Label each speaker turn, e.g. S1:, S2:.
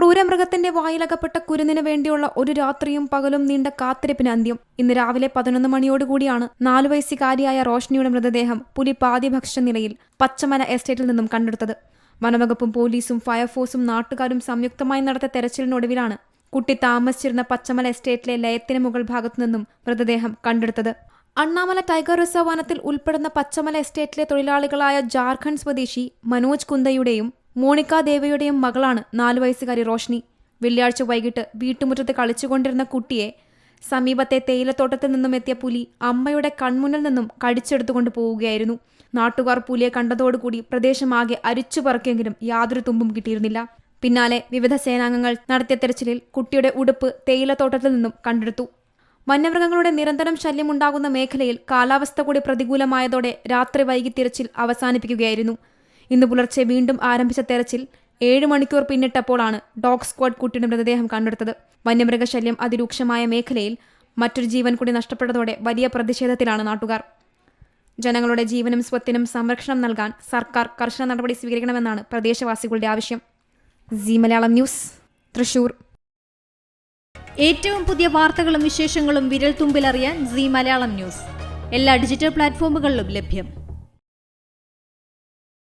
S1: ക്രൂരമൃഗത്തിന്റെ വായിലകപ്പെട്ട കുരുന്നിന് വേണ്ടിയുള്ള ഒരു രാത്രിയും പകലും നീണ്ട കാത്തിരിപ്പിന് അന്ത്യം. ഇന്ന് രാവിലെ പതിനൊന്ന് മണിയോടുകൂടിയാണ് നാലു വയസ്സുകാരിയായ റോഷ്നിയുടെ മൃതദേഹം പുലി പാതിഭക്ഷ നിലയിൽ പച്ചമല എസ്റ്റേറ്റിൽ നിന്നും കണ്ടെടുത്തത്. വനവകുപ്പും പോലീസും ഫയർഫോഴ്സും നാട്ടുകാരും സംയുക്തമായി നടത്തിയ തെരച്ചിലിനൊടുവിലാണ് കുട്ടി താമസിച്ചിരുന്ന പച്ചമല എസ്റ്റേറ്റിലെ ലയത്തിന് മുകൾ ഭാഗത്തു നിന്നും മൃതദേഹം കണ്ടെടുത്തത്. അണ്ണാമല ടൈഗർ റിസർവ് വനത്തിൽ ഉൾപ്പെടുന്ന പച്ചമല എസ്റ്റേറ്റിലെ തൊഴിലാളികളായ ജാർഖണ്ഡ് സ്വദേശി മനോജ് കുന്ദയുടെയും മോണിക്ക ദേവയുടെയും മകളാണ് നാലു വയസ്സുകാരി റോഷ്നി. വെള്ളിയാഴ്ച വൈകിട്ട് വീട്ടുമുറ്റത്ത് കളിച്ചുകൊണ്ടിരുന്ന കുട്ടിയെ സമീപത്തെ തേയിലത്തോട്ടത്തിൽ നിന്നും എത്തിയ പുലി അമ്മയുടെ കൺമുന്നിൽ നിന്നും കടിച്ചെടുത്തുകൊണ്ട് പോവുകയായിരുന്നു. നാട്ടുകാർ പുലിയെ കണ്ടതോടുകൂടി പ്രദേശമാകെ അരിച്ചു പറക്കിയെങ്കിലും യാതൊരു തുമ്പും കിട്ടിയിരുന്നില്ല. പിന്നാലെ വിവിധ സേനാംഗങ്ങൾ നടത്തിയ തെരച്ചിലിൽ കുട്ടിയുടെ ഉടുപ്പ് തേയിലത്തോട്ടത്തിൽ നിന്നും കണ്ടെടുത്തു. വന്യമൃഗങ്ങളുടെ നിരന്തരം ശല്യമുണ്ടാകുന്ന മേഖലയിൽ കാലാവസ്ഥ കൂടി പ്രതികൂലമായതോടെ രാത്രി വൈകി തിരച്ചിൽ അവസാനിപ്പിക്കുകയായിരുന്നു. ഇന്ന് പുലർച്ചെ വീണ്ടും ആരംഭിച്ച തെരച്ചിൽ ഏഴ് മണിക്കൂർ പിന്നിട്ടപ്പോഴാണ് ഡോഗ് സ്ക്വാഡ് കുട്ടിയുടെ മൃതദേഹം കണ്ടെടുത്തത്. വന്യമൃഗശല്യം അതിരൂക്ഷമായ മേഖലയിൽ മറ്റൊരു ജീവൻ കൂടി നഷ്ടപ്പെട്ടതോടെ വലിയ പ്രതിഷേധത്തിലാണ് നാട്ടുകാർ. ജനങ്ങളുടെ ജീവനും സ്വത്തിനും സംരക്ഷണം നൽകാൻ സർക്കാർ കർശന നടപടി സ്വീകരിക്കണമെന്നാണ് പ്രദേശവാസികളുടെ ആവശ്യം. Zee Malayalam news Thrissur.
S2: ഏറ്റവും പുതിയ വാർത്തകളും വിശേഷങ്ങളും വിരൽ തുമ്പിലറിയാൻ സി മലയാളം ന്യൂസ്. എല്ലാ ഡിജിറ്റൽ പ്ലാറ്റ്ഫോമുകളിലും ലഭ്യം.